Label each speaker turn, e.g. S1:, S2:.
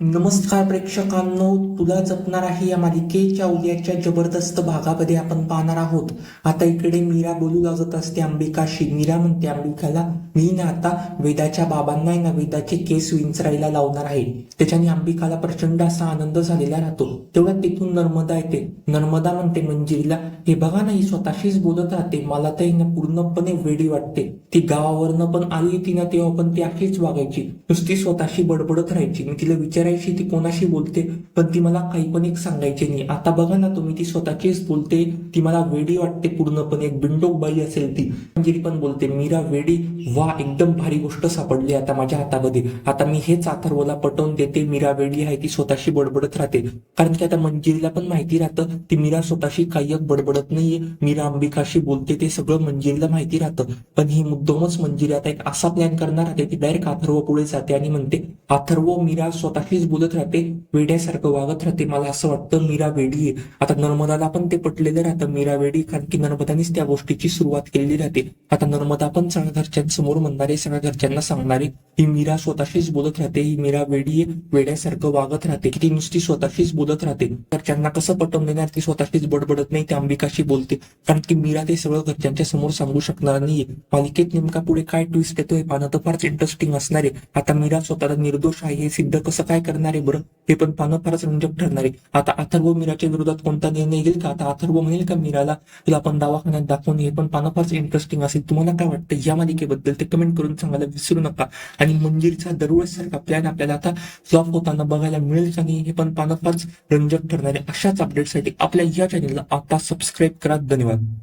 S1: नमस्कार प्रेक्षकांनो तुला जपणार आहे या मालिकेच्या उद्याच्या जबरदस्त भागामध्ये आपण पाहणार आहोत. आता इकडे मीरा बोलू लागत असते अंबिकाशी. मीरा म्हणते अंबिकाला मी ना आता वेदाच्या बाबांना ना वेदाचे केस विंचरायला लावणार आहे. त्याच्याने अंबिकाला प्रचंड असा आनंद झालेला राहतो. तेवढ्यात तिथून नर्मदा येते. नर्मदा म्हणते मंजिरीला हे बघा ना ही स्वतःशीच बोलत राहते. मला तर ना पूर्णपणे वेडी वाटते. ती गावावरनं पण आली ती ना तेव्हा पण ती अशीच वागायची. नुसती स्वतःशी बडबडत राहायची. मी तिला विचारायची ती कोणाशी बोलते पण ती मला काही पण एक सांगायची नाही. आता बघा ना तुम्ही ती स्वतःचीच बोलते ती मला वेडी वाटते पूर्णपणे एक बिंडोक बाई असेल ती. मंजिरी पण बोलते मीरा वेडी वा एकदम भारी गोष्ट सापडली आता माझ्या हातामध्ये. आता मी हेच अथर्वला पटवून देते मीरा वेडी आहे ती स्वतःशी बडबडत राहते. कारण की आता मंजिरीला पण माहिती राहतं ती मीरा स्वतःशी काही एक बडबडत नाहीये. मीरा अंबिकाशी बोलते ते सगळं मंजिरीला माहिती राहतं. पण ही मुद्दामच मंजिरी आता एक असा प्लॅन करणार राहते ती डायरेक्ट अथर्व पुढे जाते आणि म्हणते अथर्व मीरा स्वतःशी सारखीच बोलत राहते वेड्यासारखं वागत राहते. मला असं वाटतं मीरा वेडी आहे. आता नर्मदाला पण ते पटलेलं राहतं मीरा वेडी कारण की नर्मदानेच त्या गोष्टीची सुरुवात केलेली राहते. आता नर्मदा पण सगळ्या घरच्यांसमोर म्हणणारे सगळ्या घरच्यांना सांगणारे ही मीरा स्वतःशीच बोलत राहते ही मीरा वेडी वेड्यासारखं वागत राहते की ती नुसती स्वतःशीच बोलत राहते. घरच्यांना कसं पटवून देणार ती स्वतःशीच बडबडत नाही ती अंबिकाशी बोलते. कारण की मीरा ते सगळं घरच्यांच्या समोर सांगू शकणार नाहीये. मालिकेत नेमका पुढे काय ट्विस्ट येतोय पाहणं तर फारच इंटरेस्टिंग असणार आहे. आता मीरा स्वतःला निर्दोष आहे हे सिद्ध कसं काय करणार आहे बरं? हे पण पाहणं फारच रंजक ठरणार आहे. आता अथर्व मीराच्या विरोधात कोणता निर्णय घेईल का? आता अथर्व म्हणेल का मीराला तुला आपण दवाखान्यात दाखवून हे पण पाहणं फारच इंटरेस्टिंग असेल. तुम्हाला काय वाटतं या मालिकेबद्दल ते कमेंट करून सांगायला विसरू नका. आणि मंजिरीचा दरवेळेस सारखा प्लॅन आपल्याला आता फ्लॉप होताना बघायला मिळेल का नाही हे पण पाहणं रंजक ठरणार अशाच अपडेटसाठी आपल्या या चॅनलला आता सबस्क्राईब करा. धन्यवाद.